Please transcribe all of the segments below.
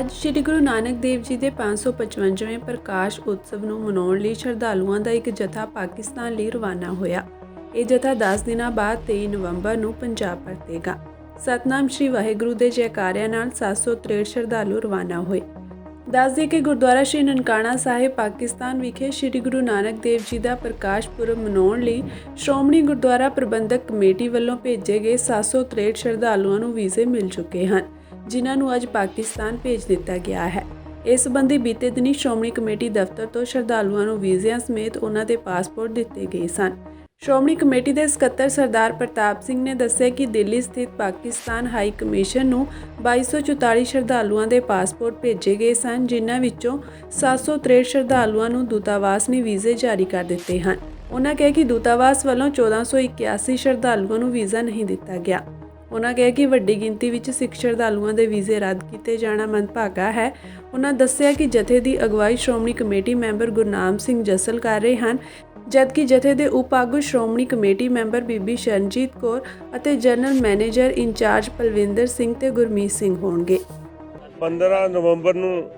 ਅੱਜ ਸ੍ਰੀ ਗੁਰੂ ਨਾਨਕ ਦੇਵ ਜੀ ਦੇ 555ਵੇਂ ਪ੍ਰਕਾਸ਼ ਉਤਸਵ ਨੂੰ ਮਨਾਉਣ ਲਈ ਸ਼ਰਧਾਲੂਆਂ ਦਾ ਇੱਕ ਜਥਾ ਪਾਕਿਸਤਾਨ ਲਈ ਰਵਾਨਾ ਹੋਇਆ। ਇਹ ਜਥਾ 10 ਦਿਨਾਂ ਬਾਅਦ 23 ਨਵੰਬਰ ਨੂੰ ਪੰਜਾਬ ਪਰਤੇਗਾ ਸਤਨਾਮ ਸ੍ਰੀ ਵਾਹਿਗੁਰੂ ਦੇ ਜੈਕਾਰਿਆਂ ਨਾਲ 763 ਸ਼ਰਧਾਲੂ ਰਵਾਨਾ ਹੋਏ। ਦੱਸਦੇ ਕਿ ਗੁਰਦੁਆਰਾ ਸ਼੍ਰੀ ਨਨਕਾਣਾ ਸਾਹਿਬ, ਪਾਕਿਸਤਾਨ ਵਿਖੇ ਸ੍ਰੀ ਗੁਰੂ ਨਾਨਕ ਦੇਵ ਜੀ ਦਾ ਪ੍ਰਕਾਸ਼ ਪੁਰਬ ਮਨਾਉਣ ਲਈ ਸ਼੍ਰੋਮਣੀ ਗੁਰਦੁਆਰਾ ਪ੍ਰਬੰਧਕ ਕਮੇਟੀ ਵੱਲੋਂ ਭੇਜੇ ਗਏ 763 ਸ਼ਰਧਾਲੂਆਂ ਨੂੰ ਵੀਜ਼ੇ ਮਿਲ ਚੁੱਕੇ ਹਨ। ਜਿਨ੍ਹਾਂ ਨੂੰ ਅੱਜ ਪਾਕਿਸਤਾਨ ਭੇਜ ਦਿੱਤਾ ਗਿਆ ਹੈ। ਇਸ ਸੰਬੰਧੀ ਬੀਤੇ ਦਿਨੀ ਸ਼੍ਰੋਮਣੀ ਕਮੇਟੀ ਦਫ਼ਤਰ ਤੋਂ ਸ਼ਰਧਾਲੂਆਂ ਨੂੰ ਵੀਜ਼ਿਆਂ ਸਮੇਤ ਉਹਨਾਂ ਦੇ ਪਾਸਪੋਰਟ ਦਿੱਤੇ ਗਏ ਸਨ। ਸ਼੍ਰੋਮਣੀ ਕਮੇਟੀ ਦੇ ਸਕੱਤਰ ਸਰਦਾਰ ਪ੍ਰਤਾਪ ਸਿੰਘ ਨੇ ਦੱਸਿਆ ਕਿ ਦਿੱਲੀ ਸਥਿਤ ਪਾਕਿਸਤਾਨ ਹਾਈ ਕਮਿਸ਼ਨ ਨੂੰ 2244 ਸ਼ਰਧਾਲੂਆਂ ਦੇ ਪਾਸਪੋਰਟ ਭੇਜੇ ਗਏ ਸਨ, ਜਿਨ੍ਹਾਂ ਵਿੱਚੋਂ 763 ਸ਼ਰਧਾਲੂਆਂ ਨੂੰ ਦੂਤਾਵਾਸ ਨੇ ਵੀਜ਼ੇ ਜਾਰੀ ਕਰ ਦਿੱਤੇ ਹਨ। ਉਹਨਾਂ ਕਿਹਾ ਕਿ ਦੂਤਾਵਾਸ ਵੱਲੋਂ 1481 ਸ਼ਰਧਾਲੂਆਂ ਨੂੰ ਵੀਜ਼ਾ ਨਹੀਂ ਦਿੱਤਾ ਗਿਆ। ਉਹਨਾਂ ਕਿਹਾ ਕਿ ਵੱਡੀ ਗਿਣਤੀ ਵਿੱਚ ਸਿੱਖ ਸ਼ਰਧਾਲੂਆਂ ਦੇ ਵੀਜ਼ੇ ਰੱਦ ਕੀਤੇ ਜਾਣਾ ਮੰਦਭਾਗਾ ਹੈ। ਉਹਨਾਂ ਦੱਸਿਆ ਕਿ ਜਥੇ ਦੀ ਅਗਵਾਈ ਸ਼੍ਰੋਮਣੀ ਕਮੇਟੀ ਮੈਂਬਰ ਗੁਰਨਾਮ ਸਿੰਘ ਜਸਲ ਕਰ ਰਹੇ ਹਨ, ਜਦਕਿ ਜਥੇ ਦੇ ਉਪ ਆਗੂ ਸ਼੍ਰੋਮਣੀ ਕਮੇਟੀ ਮੈਂਬਰ ਬੀਬੀ ਸ਼ਰਨਜੀਤ ਕੌਰ ਅਤੇ general manager incharge Palwinder Singh ਤੇ ਗੁਰਮੀਤ ਸਿੰਘ ਹੋਣਗੇ। 15 ਨਵੰਬਰ ਨੂੰ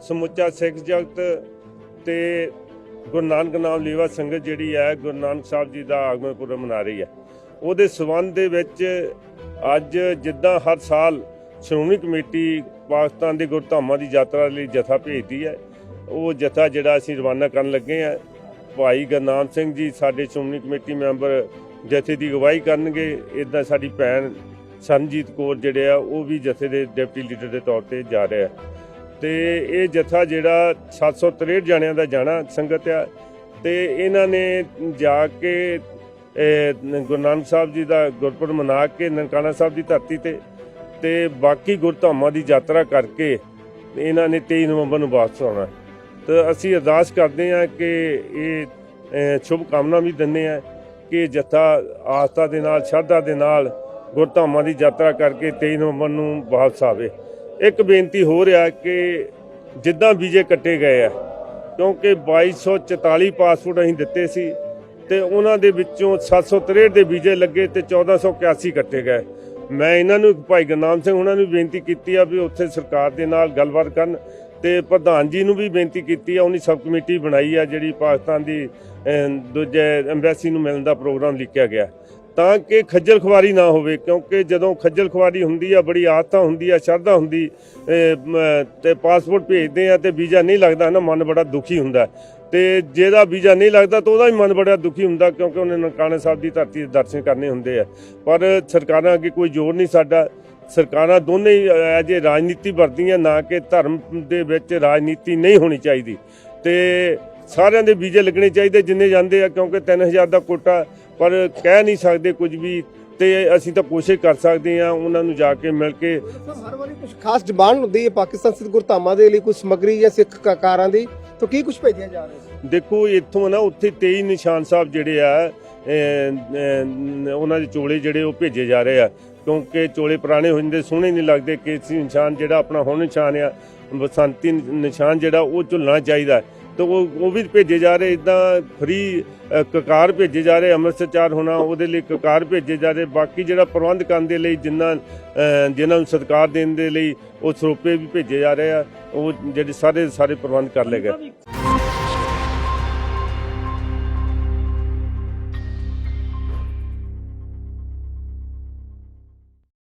ਸਮੁੱਚਾ ਸਿੱਖ ਜਗਤ ਤੇ ਗੁਰੂ ਨਾਨਕ ਨਾਮ ਲੇਵਾ ਸੰਗਤ ਜਿਹੜੀ ਹੈ, ਗੁਰੂ ਨਾਨਕ ਸਾਹਿਬ ਜੀ ਦਾ ਆਗਮਨ ਪੁਰਬ ਮਨਾ ਰਹੀ ਹੈ। ਉਹਦੇ ਸਬੰਧ ਦੇ ਵਿੱਚ ਅੱਜ ਜਿੱਦਾਂ ਹਰ ਸਾਲ ਸ਼੍ਰੋਮਣੀ ਕਮੇਟੀ ਪਾਕਿਸਤਾਨ ਦੇ ਗੁਰਧਾਮਾਂ ਦੀ ਯਾਤਰਾ ਲਈ ਜਥਾ ਭੇਜਦੀ ਹੈ, ਉਹ ਜਥਾ ਜਿਹੜਾ ਅਸੀਂ ਰਵਾਨਾ ਕਰਨ ਲੱਗੇ ਆ ਭਾਈ ਗੁਰਨਾਮ ਸਿੰਘ ਜੀ ਸਾਡੇ ਸ਼੍ਰੋਮਣੀ ਕਮੇਟੀ ਮੈਂਬਰ ਜਥੇ ਦੀ ਅਗਵਾਈ ਕਰਨਗੇ ਇਦਾਂ ਸਾਡੀ ਭੈਣ ਸਰਨਜੀਤ ਕੌਰ ਜਿਹੜੇ ਆ, ਉਹ ਵੀ ਜਥੇ ਦੇ ਡਿਪਟੀ ਲੀਡਰ ਦੇ ਤੌਰ ਤੇ ਜਾ ਰਿਹਾ ਤੇ ਇਹ ਜਥਾ ਜਿਹੜਾ 763 ਜਣਿਆਂ ਦਾ ਜਾਣਾ ਸੰਗਤ ਆ, ਤੇ ਇਹਨਾਂ ਨੇ ਜਾ ਕੇ ਗੁਰੂ ਨਾਨਕ ਸਾਹਿਬ ਜੀ ਦਾ ਗੁਰਪੁਰਬ ਮਨਾ ਕੇ ਨਨਕਾਣਾ ਸਾਹਿਬ ਦੀ ਧਰਤੀ ਤੇ ਤੇ ਬਾਕੀ ਗੁਰਧਾਮਾਂ ਦੀ ਯਾਤਰਾ ਕਰਕੇ ਇਹਨਾਂ ਨੇ 23 ਨਵੰਬਰ ਨੂੰ ਵਾਪਸ ਆਉਣਾ। ਤੇ ਅਸੀਂ ਅਰਦਾਸ ਕਰਦੇ ਹਾਂ ਕਿ ਇਹ ਅਹ, ਸ਼ੁਭ ਕਾਮਨਾ ਵੀ ਦਿੰਦੇ ਹਾਂ ਕਿ ਜਥਾ ਆਸਥਾ ਦੇ ਨਾਲ ਸ਼ਰਧਾ ਦੇ ਨਾਲ ਗੁਰਧਾਮਾਂ ਦੀ ਯਾਤਰਾ ਕਰਕੇ 23 ਨਵੰਬਰ ਨੂੰ ਵਾਪਸ ਆਵੇ। ਇੱਕ ਬੇਨਤੀ ਹੋ ਰਿਹਾ ਕਿ ਜਿੱਦਾਂ ਵੀਜ਼ੇ ਕੱਟੇ ਗਏ ਆ ਕਿਉਂਕਿ 2244 ਪਾਸਪੋਰਟ ਅਸੀਂ ਦਿੱਤੇ ਸੀ ਤੇ ਉਹਨਾਂ ਦੇ ਵਿੱਚੋਂ 763 ਦੇ ਵੀਜ਼ੇ ਲੱਗੇ ਤੇ 1481 ਕੱਟੇ ਗਏ। ਮੈਂ ਇਹਨਾਂ ਨੂੰ ਭਾਈ ਗੁਰਨਾਮ ਸਿੰਘ ਉਹਨਾਂ ਨੂੰ ਵੀ ਬੇਨਤੀ ਕੀਤੀ ਆ ਵੀ ਉੱਥੇ ਸਰਕਾਰ ਦੇ ਨਾਲ ਗੱਲਬਾਤ ਕਰਨ ਤੇ ਪ੍ਰਧਾਨ ਜੀ ਨੂੰ ਵੀ ਬੇਨਤੀ ਕੀਤੀ ਆ ਉਹਨੇ ਸਬ ਕਮੇਟੀ ਬਣਾਈ ਆ ਜਿਹੜੀ ਪਾਕਿਸਤਾਨ ਦੀ ਦੂਜੇ ਐਮਬੈਸੀ ਨੂੰ ਮਿਲਣ ਦਾ ਪ੍ਰੋਗਰਾਮ ਲਿਖਿਆ ਗਿਆ। ਤਾਂ ਕਿ ਖੱਜਲ ਖੁਆਰੀ ਨਾ ਹੋਵੇ ਕਿਉਂਕਿ ਜਦੋਂ ਖੱਜਲ ਖੁਆਰੀ ਹੁੰਦੀ ਆ ਬੜੀ ਆਸਥਾ ਹੁੰਦੀ ਆ ਸ਼ਰਧਾ ਹੁੰਦੀ ਇਹ, ਤੇ ਪਾਸਪੋਰਟ ਭੇਜਦੇ ਆ ਤੇ ਵੀਜ਼ਾ ਨਹੀਂ ਲੱਗਦਾ ਨਾ ਮਨ ਬੜਾ ਦੁਖੀ ਹੁੰਦਾ। ਤੇ ਜਿਹਦਾ ਵੀਜ਼ਾ ਨਹੀਂ ਲੱਗਦਾ ਤਾਂ ਉਹਦਾ ਵੀ ਮਨ ਬੜਾ ਦੁਖੀ ਹੁੰਦਾ ਕਿਉਂਕਿ ਉਹਨੇ ਨਨਕਾਣਾ ਸਾਹਿਬ ਦੀ ਧਰਤੀ ਦੇ ਦਰਸ਼ਨ ਕਰਨੇ ਹੁੰਦੇ ਆ। ਪਰ ਸਰਕਾਰਾਂ ਅੱਗੇ ਕੋਈ ਜ਼ੋਰ ਨਹੀਂ ਸਾਡਾ। ਸਰਕਾਰਾਂ ਦੋਨੇ ਹੀ ਅਜੇ ਰਾਜਨੀਤੀ ਵਰਤੀਆਂ ਨਾ ਕਿ ਧਰਮ ਦੇ ਵਿੱਚ ਰਾਜਨੀਤੀ ਨਹੀਂ ਹੋਣੀ ਚਾਹੀਦੀ। ਤੇ ਸਾਰਿਆਂ ਦੇ ਵੀਜ਼ੇ ਲੱਗਣੇ ਚਾਹੀਦੇ ਜਿੰਨੇ ਜਾਂਦੇ ਆ, ਕਿਉਂਕਿ 3000 ਦਾ ਕੋਟਾ, ਪਰ ਕਹਿ ਨਹੀਂ ਸਕਦੇ ਕੁਝ ਵੀ। ਤੇ ਅਸੀਂ ਤਾਂ ਕੋਸ਼ਿਸ਼ ਕਰ ਸਕਦੇ ਆ ਉਹਨਾਂ ਨੂੰ ਜਾ ਕੇ ਮਿਲ ਕੇ ਹਰ ਵਾਰੀ ਕੁਝ ਖਾਸ ਡਿਮਾਂਡ ਹੁੰਦੀ ਹੈ ਪਾਕਿਸਤਾਨ ਸਥਿਤ ਗੁਰਧਾਮਾਂ ਦੇ ਲਈ ਕੁਝ ਸਮਗਰੀ ਜਾਂ ਸਿੱਖ ਕ- ਕਾਰਾਂ ਦੀ? ਤਾਂ ਕੀ ਕੁਝ ਭੇਜਿਆ ਜਾ ਰਿਹਾ ਦੇਖੋ, ਇੱਥੋਂ ਨਾ ਉੱਥੇ 23 ਨਿਸ਼ਾਨ ਸਾਹਿਬ ਜਿਹੜੇ ਆ ਉਹਨਾਂ ਦੇ ਚੋਲੇ ਜਿਹੜੇ ਉਹ ਭੇਜੇ ਜਾ ਰਹੇ ਆ। ਕਿਉਂਕਿ ਚੋਲੇ ਪੁਰਾਣੇ ਹੋ ਜਾਂਦੇ, ਸੋਹਣੇ ਨਹੀਂ ਲੱਗਦੇ ਕੇਸੀ ਨਿਸ਼ਾਨ ਜਿਹੜਾ ਆਪਣਾ ਹੁਣ ਨਿਸ਼ਾਨ ਆ, ਬਸੰਤੀ ਨਿਸ਼ਾਨ ਜਿਹੜਾ ਉਹ ਝੁੱਲਣਾ ਚਾਹੀਦਾ। ਤਾਂ ਉਹ ਉਹ ਵੀ ਭੇਜੇ ਜਾ ਰਹੇ ਇਦਾਂ ਫ੍ਰੀ ਕਕਾਰ ਭੇਜੇ ਜਾ ਰਹੇ ਅੰਮ੍ਰਿਤਸਰ ਚਾਰ ਹੋਣਾ ਉਹਦੇ ਲਈ ਕਕਾਰ ਭੇਜੇ ਜਾ ਰਹੇ ਬਾਕੀ ਜਿਹੜਾ ਪ੍ਰਬੰਧ ਕਰਨ ਦੇ ਲਈ ਜਿੰਨਾ ਅਹ, ਜਿਨ੍ਹਾਂ ਨੂੰ ਸਤਿਕਾਰ ਦੇਣ ਦੇ ਲਈ ਉਹ ਸਰੋਪੇ ਵੀ ਭੇਜੇ ਜਾ ਰਹੇ ਆ ਉਹ ਜਿਹੜੇ ਸਾਰੇ ਸਾਰੇ ਪ੍ਰਬੰਧ ਕਰ ਲਏ ਗਏ।